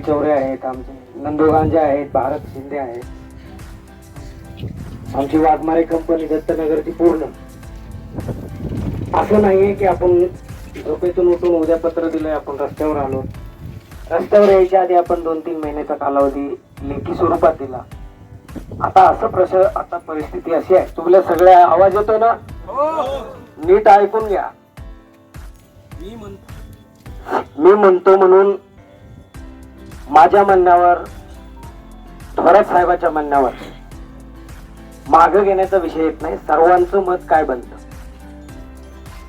चौरे आहेत आमचे नंदू गांजे आहेत भारत शिंदे आहेत. आमची वाघमारे कंपनी दत्तनगरची पूर्ण. असं नाहीये की आपण झोपेतून उठून उद्या पत्र दिलंय आपण रस्त्यावर आलो. रस्त्यावर यायच्या आधी आपण दोन तीन महिन्याचा कालावधी लेखी स्वरूपात दिला. आता असं प्रश आता परिस्थिती अशी आहे. तुमल्या सगळ्या आवाज येतोय ना? नीट ऐकून घ्या. मी म्हणतो. मी म्हणतो म्हणून माझ्या म्हणण्यावर थोरात साहेबाच्या म्हणण्यावर माग घेण्याचा विषय येत नाही. सर्वांचं मत काय बनतं?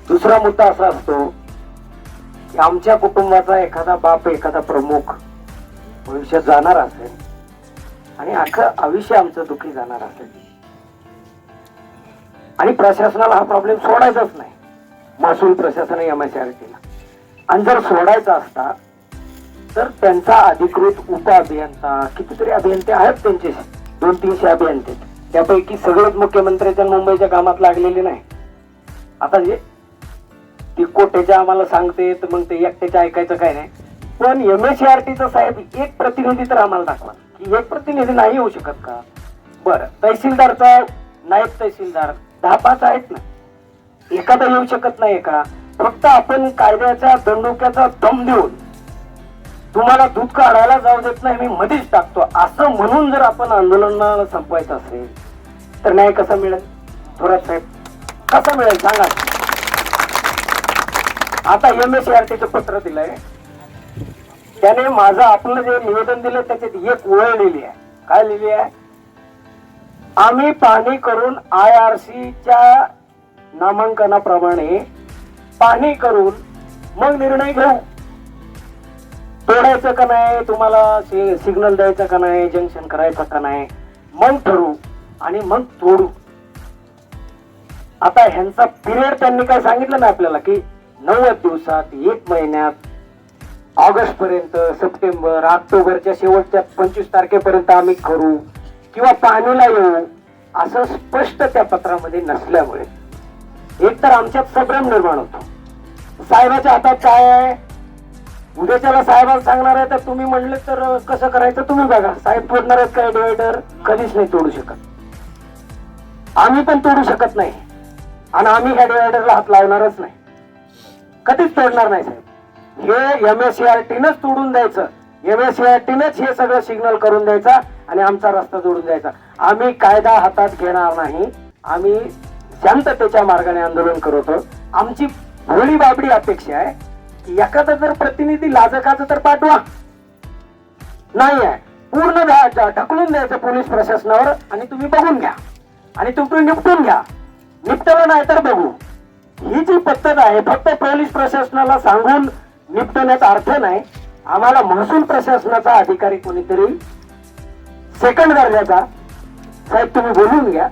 दुसरा मुद्दा असा असतो की आमच्या कुटुंबाचा एखादा बाप एखादा प्रमुख भविष्यात जाणार असेल आणि अख्खं आयुष्य आमचं दुखी जाणार असेल. आणि प्रशासनाला हा प्रॉब्लेम सोडायचाच नाही. महसूल प्रशासन एम एस आणि जर सोडायचा असता तर त्यांचा अधिकृत उप अभियंता कितीतरी अभियंते आहेत त्यांचे. दोन तीनशे अभियंते. त्यापैकी सगळेच मुख्यमंत्र्याच्या मुंबईच्या कामात लागलेले नाही. आता जे ती कोट्याच्या आम्हाला सांगते तर मग ते एकट्याच्या ऐकायचं काय नाही. पण एम एस चा साहेब एक प्रतिनिधी तर आम्हाला दाखवा. की एक प्रतिनिधी नाही येऊ शकत का? बरं तहसीलदारचा नायब तहसीलदार. दहा पाच आहेत ना. एखादा येऊ शकत नाही का? फक्त आपण कायद्याच्या दंडोक्याचा दम देऊन तुम्हाला दूध काढायला जाऊ देत नाही मी मध्येच टाकतो. असं म्हणून जर आपण आंदोलनाला संपवायचं असेल तर न्याय कसा मिळेल? थोरात साहेब कसा मिळेल सांगा? आता एम एस आर टीचं पत्र दिलंय. त्याने माझं आपलं जे निवेदन दिलं त्याच्यात एक ओळ लिहिली आहे. काय लिहिली आहे? आम्ही पाहणी करून आय आर सीच्या नामांकनाप्रमाणे पाहणी करून मग निर्णय घेऊ. तोडायचं का नाही? तुम्हाला सिग्नल द्यायचं का नाही? जंक्शन करायचं का नाही? मग ठरू आणि मग तोडू. आता ह्यांचा पिरियड त्यांनी काय सांगितलं ना आपल्याला की नव्वद दिवसात एक महिन्यात ऑगस्ट पर्यंत सप्टेंबर ऑक्टोबरच्या शेवटच्या पंचवीस तारखेपर्यंत आम्ही करू किंवा पाहणीला येऊ असं स्पष्ट त्या पत्रामध्ये नसल्यामुळे. एक तर आमच्यात संभ्रम निर्माण होतो. साहेबाच्या हातात काय आहे? उद्याच्याला साहेबांना सांगणार आहे तर तुम्ही म्हणले तर कसं करायचं तुम्ही बघा. साहेब तोडणार आहेत काय डिवायडर कधीच नाही तोडू शकत. आम्ही पण तोडू शकत नाही. आणि आम्ही ह्या डिवायडरला हात लावणारच नाही. कधीच तोडणार नाही साहेब. हे एम एस सी आर टीनच तोडून द्यायचं. एम एस सी आर टीनच हे सगळं सिग्नल करून द्यायचा आणि आमचा रस्ता जोडून द्यायचा. आम्ही कायदा हातात घेणार नाही. आम्ही शांततेच्या मार्गाने आंदोलन करतो आमची भोळी बाबडी अपेक्षा आहे. एखादा जर प्रतिनिधी लाजकाचं तर पाठवा. नाही आहे पूर्ण ढकलून द्यायचं पोलीस प्रशासनावर आणि तुम्ही बघून घ्या. आणि तुम्ही निपटून घ्या. निपटलं नाही तर बघू. ही जी पद्धत आहे फक्त पोलीस प्रशासनाला सांगून निपटण्याचा अर्थ नाही. आम्हाला महसूल प्रशासनाचा अधिकारी कोणीतरी सेकंड दर्जाचा. साहेब तुम्ही बोलून घ्या.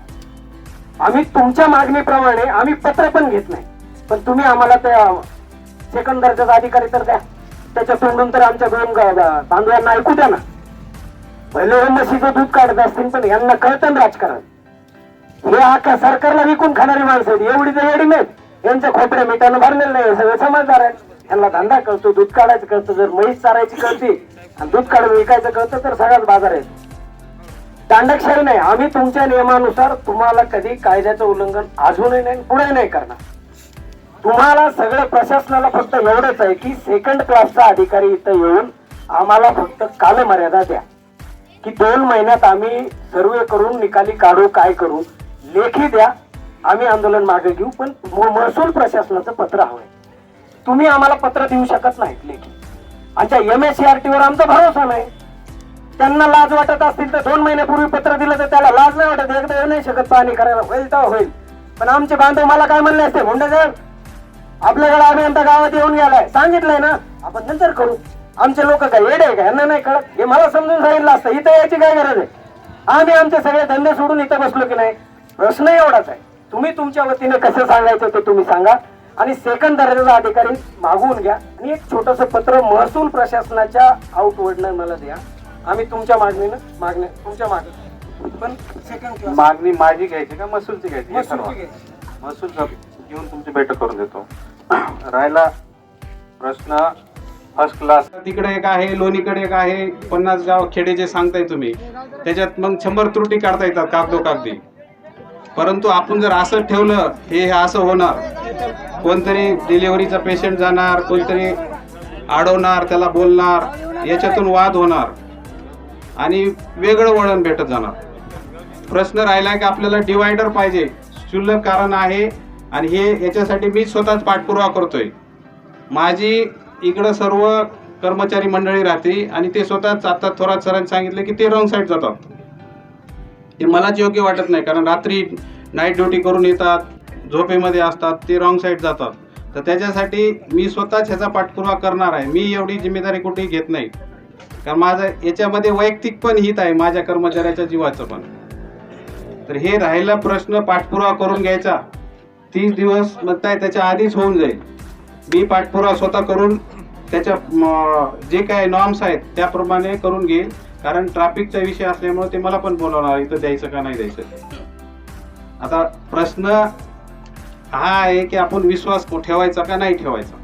आम्ही तुमच्या मागणीप्रमाणे आम्ही पत्र पण घेत नाही. पण तुम्ही आम्हाला त्या सेकंड दर्जाचा अधिकारी तर द्या. त्याच्या तोंडून तर आमच्या दोन बांधवांना ऐकू द्या ना. पहिले हे म्हशीचं दूध काढत असतील पण यांना कळतं राजकारण. हे आका सरकारला विकून खाणारी माणसं आहेत. एवढी तर एवढी नाहीत यांच्या खोपड्या मिठानं भरलेलं नाही. सगळं सगळे समजदार आहेत. यांना धंदा कळतो दूध काढायचं कळतं. जर म्हैस चारायची कळते आणि दूध काढून विकायचं कळतं तर सगळाच बाजार आहे. दांडकशाही नाही. आम्ही तुमच्या नियमानुसार तुम्हाला कधी कायद्याचं उल्लंघन अजूनही नाही पुढे नाही करणार. तुम्हाला सगळं प्रशासनाला फक्त एवढंच आहे की सेकंड क्लासचा अधिकारी इथं येऊन आम्हाला फक्त कालमर्यादा द्या. की दोन महिन्यात आम्ही सर्वे करून निकाली काढू काय करू लेखी द्या. आम्ही आंदोलन मागे घेऊ पण महसूल प्रशासनाचं पत्र हवंय. तुम्ही आम्हाला पत्र देऊ शकत नाहीत लेखी. आमच्या एम एस सी आर टीवर आमचा भरोसा नाही. त्यांना लाज वाटत असतील तर दोन महिन्यापूर्वी पत्र दिलं तर त्याला लाज नाही वाटत. एकदा येऊ नाही शकत पाणी करायला. होईल तर होईल. पण आमचे बांधव मला काय म्हणले असते? मुंडे साहेब आपल्याकडे आम्ही आमच्या गावात येऊन गेलाय. सांगितलंय ना? आपण नंतर करू. आमचे लोक काय येडे आहे का? यांना नाही कळत. हे मला समजून सांगितलं असतं. इथं यायची काय गरज आहे? आम्ही आमचे सगळे धंदे सोडून इथं बसलो की नाही? प्रश्न एवढाच आहे. तुम्ही तुमच्या वतीने कसं सांगायचं ते तुम्ही सांगा. आणि सेकंड दर्जाचा अधिकारी मागवून घ्या. आणि एक छोटस पत्र महसूल प्रशासनाच्या आउटवर्डनं मला द्या. आम्ही तुमच्या मागणीनं मागण्या तुमच्या मागणी पण सेकंड मागणी माझी घ्यायची का? महसूलची घ्यायची? हे ठरवा. महसूलची घ्यायची. महसूल येऊन तुमची बैठक करून देतो. राहिला प्रश्न फर्स्ट क्लास तिकडे एक आहे लोणीकडे एक आहे पन्नास गाव खेडे जे सांगताय तुम्ही त्याच्यात मग शंभर त्रुटी काढता येतात कागदो कागदी. परंतु आपण जर असं ठेवलं हे हे असं होणार. कोणतरी डिलिव्हरीचा पेशंट जाणार कोणतरी अडवणार त्याला बोलणार याच्यातून वाद होणार. आणि वेगळं वळण भेटत जाणार. प्रश्न राहिला की आपल्याला डिवायडर पाहिजे. क्षुल्लक कारण आहे आणि हे याच्यासाठी मी स्वतःच पाठपुरावा करतोय. माझी इकडं सर्व कर्मचारी मंडळी राहते आणि ते स्वतःच आता थोरात सरांनी सांगितलं की ते रॉंग साईड जातात. ते मलाच योग्य वाटत नाही कारण रात्री नाईट ड्युटी करून येतात झोपेमध्ये असतात ते रॉंग साईड जातात. तर त्याच्यासाठी मी स्वतःच ह्याचा पाठपुरावा करणार आहे. मी एवढी जिम्मेदारी कुठेही घेत नाही. कारण माझं याच्यामध्ये वैयक्तिक पण हित आहे माझ्या कर्मचाऱ्याच्या जीवाचं पण. तर हे राहिला प्रश्न पाठपुरावा करून घ्यायचा. तीस दिवस म्हणताय त्याच्या आधीच होऊन जाईल. मी पाठपुरावा स्वतः करून त्याच्या जे काय नॉर्म्स आहेत त्याप्रमाणे करून घेईल. कारण ट्रॅफिकचा विषय असल्यामुळे ते मला पण बोलवणार इथं द्यायचं का नाही द्यायचं. आता प्रश्न हा आहे की आपण विश्वास ठेवायचा का नाही ठेवायचा?